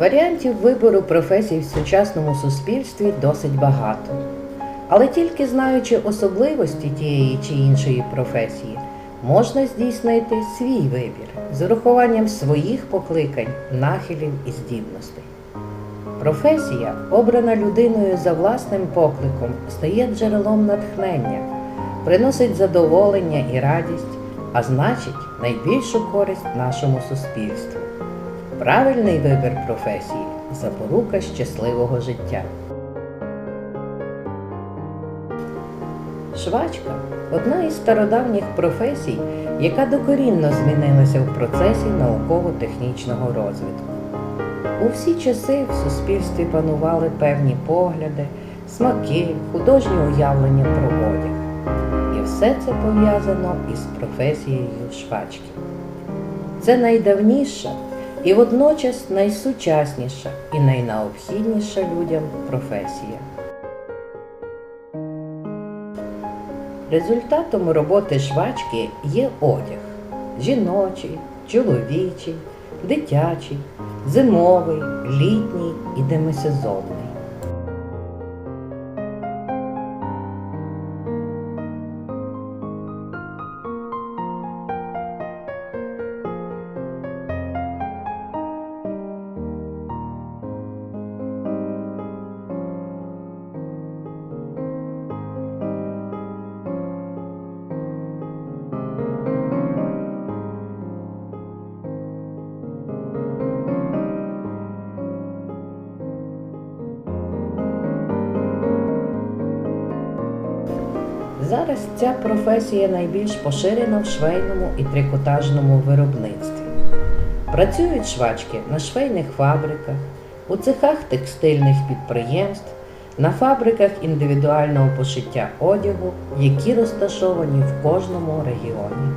Варіантів вибору професій в сучасному суспільстві досить багато. Але тільки знаючи особливості тієї чи іншої професії, можна здійснити свій вибір з урахуванням своїх покликань, нахилів і здібностей. Професія, обрана людиною за власним покликом, стає джерелом натхнення, приносить задоволення і радість, а значить найбільшу користь нашому суспільству. Правильний вибір професії запорука щасливого життя. Швачка одна із стародавніх професій, яка докорінно змінилася в процесі науково-технічного розвитку. У всі часи в суспільстві панували певні погляди, смаки, художні уявлення про одяг. І все це пов'язано із професією швачки. Це найдавніша і водночас найсучасніша і найнаобхідніша людям професія. Результатом роботи швачки є одяг жіночий, чоловічий, дитячий, зимовий, літній і демисезонний. Зараз ця професія найбільш поширена в швейному і трикотажному виробництві. Працюють швачки на швейних фабриках, у цехах текстильних підприємств, на фабриках індивідуального пошиття одягу, які розташовані в кожному регіоні.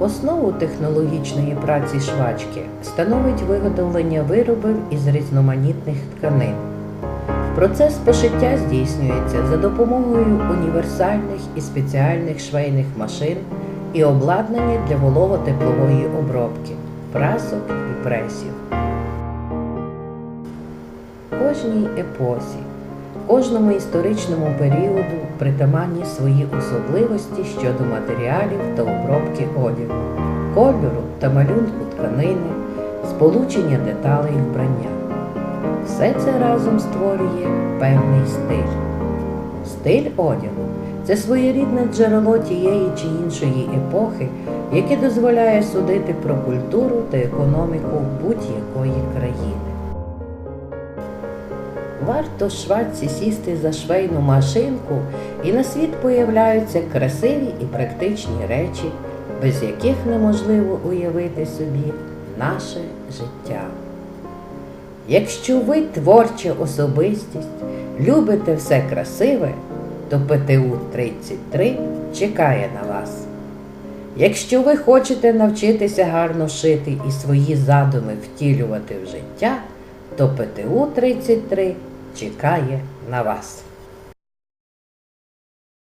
Основу технологічної праці швачки становить виготовлення виробів із різноманітних тканин. Процес пошиття здійснюється за допомогою універсальних і спеціальних швейних машин і обладнання для волого-теплової обробки, прасок і пресів. Кожній епосі, кожному історичному періоду притаманні свої особливості щодо матеріалів та обробки одягу, кольору та малюнку тканини, сполучення деталей вбрання. Все це разом створює певний стиль. Стиль одягу це своєрідне джерело тієї чи іншої епохи, яке дозволяє судити про культуру та економіку будь-якої країни. Варто швачці сісти за швейну машинку, і на світ появляються красиві і практичні речі, без яких неможливо уявити собі наше життя. Якщо ви творча особистість, любите все красиве, то ПТУ 33 чекає на вас. Якщо ви хочете навчитися гарно шити і свої задуми втілювати в життя, то ПТУ 33 чекає на вас.